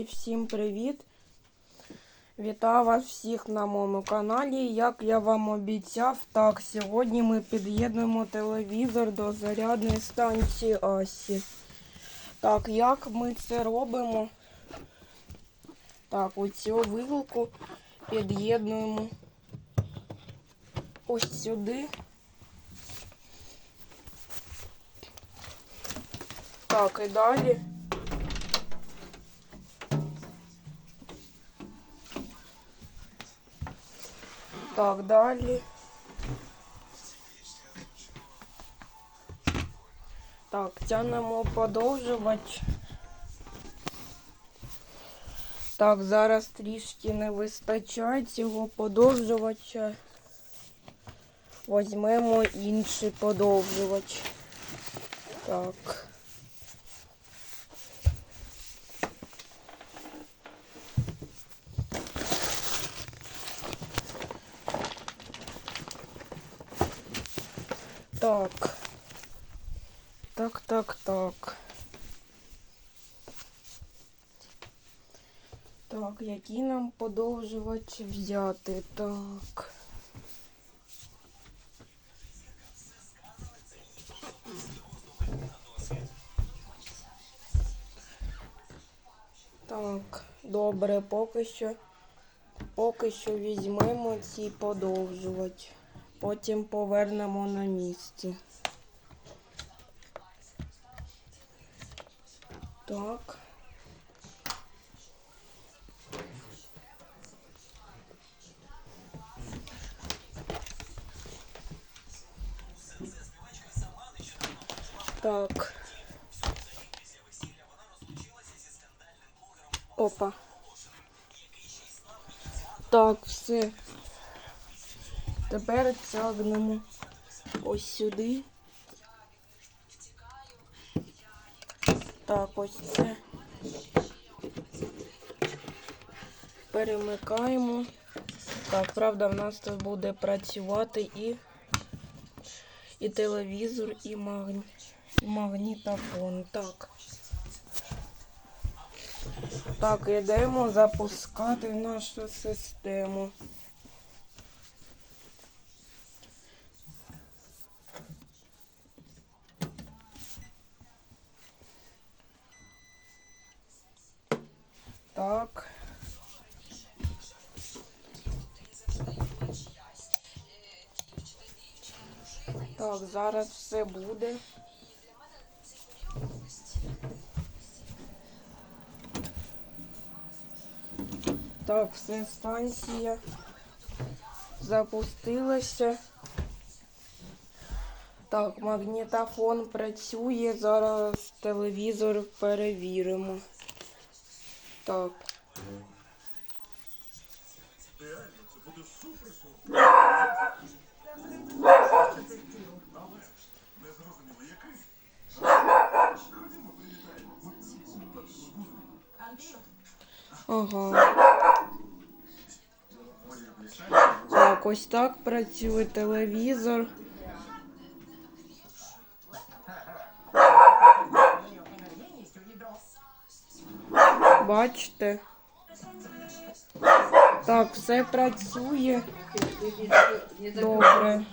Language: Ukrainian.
Всім привіт! Вітаю вас всіх на моєму каналі. Як я вам обіцяв, так, сьогодні ми під'єднуємо телевізор до зарядної станції Асі. Так, як ми це робимо? Так, оцю вилку під'єднуємо ось сюди. Так, і далі. Так, далі. Так, тянемо подовжувач. Так, зараз трішки не вистачає цього подовжувача. Возьмемо інший подовжувач. Так. Так. Так, так, так. Так, який нам подовжувач взяти? Так. Так, добре, поки що. Поки що візьмемо ці подовжувач. Потім повернемо на місце. Так. Так. Опа. Так, все. Тепер тягнемо ось сюди. Так, ось це. Перемикаємо. Так, правда, в нас тут буде працювати і, і телевізор, і, магні... магнітофон. Так. Так, йдемо запускати нашу систему. Так. Так, зараз все буде. Так, все, станція запустилася. Так, магнітофон працює. Зараз телевізор перевіримо. Так. Ага. Так, ось так працює телевізор. Бачите? Так, все працює. Добре.